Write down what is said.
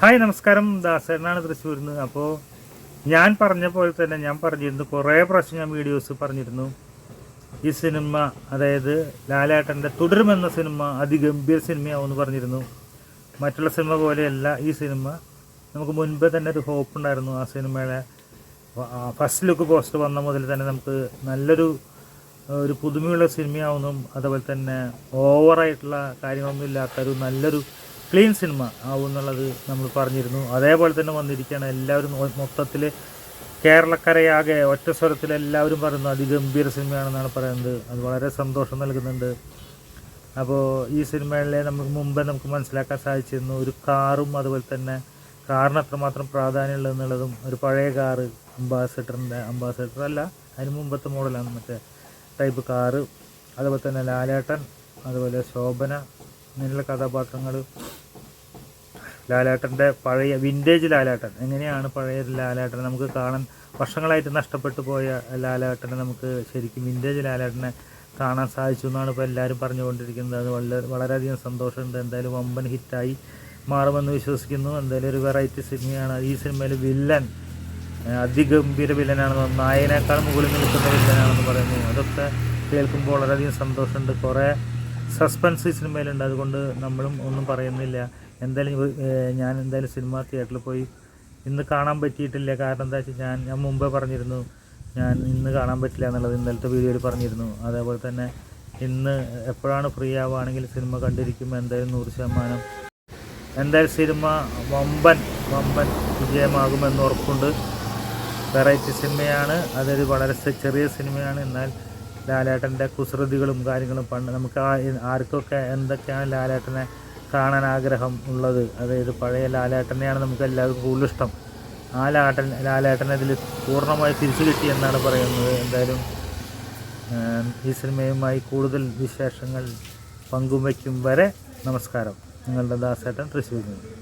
Hi നമസ്കാരം. ദാസേനാണ് തൃശ്ശൂരിൽ നിന്ന് അപ്പോൾ ഞാൻ പറഞ്ഞ പോലെ തന്നെ ഞാൻ പറഞ്ഞിരുന്നു കുറേ പ്രാവശ്യം ഞാൻ വീഡിയോസ് പറഞ്ഞിരുന്നു. ഈ സിനിമ അതായത് ലാലേട്ടന്റെ തുടരുമെന്ന സിനിമ അതിഗംഭീര സിനിമയാവുമെന്ന് പറഞ്ഞിരുന്നു. മറ്റുള്ള സിനിമ പോലെയല്ല ഈ സിനിമ. നമുക്ക് മുൻപേ തന്നെ ഒരു ഹോപ്പ് ഉണ്ടായിരുന്നു ആ സിനിമയുടെ ഫസ്റ്റ് ലുക്ക് പോസ്റ്റ് വന്ന മുതൽ തന്നെ നമുക്ക് നല്ലൊരു ഒരു പുതുമയുള്ള സിനിമയാവുന്നതും അതുപോലെ തന്നെ ഓവറായിട്ടുള്ള കാര്യങ്ങളൊന്നും ഇല്ലാത്ത ഒരു നല്ലൊരു ക്ലീൻ സിനിമ ആവും എന്നുള്ളത് നമ്മൾ പറഞ്ഞിരുന്നു. അതേപോലെ തന്നെ വന്നിരിക്കുകയാണ് എല്ലാവരും മൊത്തത്തിൽ കേരളക്കരയാകെ ഒറ്റ സ്വരത്തിൽ എല്ലാവരും പറയുന്നു അതിഗംഭീര സിനിമയാണെന്നാണ് പറയുന്നത്. അത് വളരെ സന്തോഷം നൽകുന്നുണ്ട്. അപ്പോൾ ഈ സിനിമയിലെ നമുക്ക് മുമ്പേ നമുക്ക് മനസ്സിലാക്കാൻ സാധിച്ചിരുന്നു ഒരു കാറും അതുപോലെ തന്നെ കാറിന് അത്രമാത്രം പ്രാധാന്യമുള്ളത് എന്നുള്ളതും ഒരു പഴയ കാറ് അംബാസഡറിന്റെ അംബാസഡർ അല്ല അതിന് മുമ്പത്തെ മോഡലാണ് മറ്റേ ടൈപ്പ് കാറ്. അതുപോലെ തന്നെ ലാലേട്ടൻ അതുപോലെ ശോഭന ഇങ്ങനെയുള്ള കഥാപാത്രങ്ങൾ ലാലേട്ടന്റെ പഴയ വിന്റേജ് ലാലാട്ടൻ. എങ്ങനെയാണ് പഴയ ലാലേട്ടൻ നമുക്ക് കാണാൻ വർഷങ്ങളായിട്ട് നഷ്ടപ്പെട്ടു പോയ ലാലാട്ടനെ നമുക്ക് ശരിക്കും വിന്റേജ് ലാലാട്ടനെ കാണാൻ സാധിച്ചു എന്നാണ് ഇപ്പോൾ എല്ലാവരും പറഞ്ഞുകൊണ്ടിരിക്കുന്നത്. അത് വളരെ വളരെയധികം സന്തോഷമുണ്ട്. എന്തായാലും വമ്പൻ ഹിറ്റായി മാറുമെന്ന് വിശ്വസിക്കുന്നു. എന്തായാലും ഒരു വെറൈറ്റി സിനിമയാണ്. ഈ സിനിമയിൽ വില്ലൻ അതിഗംഭീര വില്ലനാണെന്ന് നായനേക്കാൾ മുകളിൽ നിൽക്കുന്ന വില്ലനാണെന്ന് പറയുന്നു. അതൊക്കെ കേൾക്കുമ്പോൾ വളരെയധികം സന്തോഷമുണ്ട്. കുറേ സസ്പെൻസ് ഈ സിനിമയിലുണ്ട്. അതുകൊണ്ട് നമ്മളും ഒന്നും പറയുന്നില്ല. എന്തായാലും ഞാൻ എന്തായാലും സിനിമ തിയേറ്ററിൽ പോയി ഇന്ന് കാണാൻ പറ്റിയിട്ടില്ല. കാരണം എന്താ വെച്ചാൽ ഞാൻ ഞാൻ മുമ്പേ പറഞ്ഞിരുന്നു ഞാൻ ഇന്ന് കാണാൻ പറ്റില്ല എന്നുള്ളത് ഇന്നലത്തെ വീഡിയോയിൽ പറഞ്ഞിരുന്നു. അതേപോലെ തന്നെ ഇന്ന് എപ്പോഴാണ് ഫ്രീ ആവുകയാണെങ്കിൽ സിനിമ കണ്ടിരിക്കും എന്തായാലും നൂറ് ശതമാനം. എന്തായാലും സിനിമ വമ്പൻ വമ്പൻ വിജയമാകുമെന്ന് ഉറപ്പുണ്ട്. വെറൈറ്റി സിനിമയാണ്. അതൊരു വളരെ ചെറിയ സിനിമയാണ്. എന്നാൽ ലാലേട്ടന്റെ കുസൃതികളും കാര്യങ്ങളും പണ്ട് നമുക്ക് ആർക്കൊക്കെ എന്തൊക്കെയാണ് ലാലേട്ടനെ കാണാൻ ആഗ്രഹം ഉള്ളത്. അതായത് പഴയ ലാലേട്ടനെയാണ് നമുക്ക് എല്ലാവർക്കും കൂടുതൽ ഇഷ്ടം. ആ ലാട്ടൻ ലാലേട്ടനെ ഇതിൽ പൂർണമായി തിരിച്ചു കിട്ടി എന്നാണ് പറയുന്നത്. എന്തായാലും ഈ സിനിമയുമായി കൂടുതൽ വിശേഷങ്ങൾ പങ്കുവയ്ക്കും വരെ നമസ്കാരം. നിങ്ങളുടെ ദാസേട്ടൻ തൃശ്ശൂരിൽ നിന്ന്.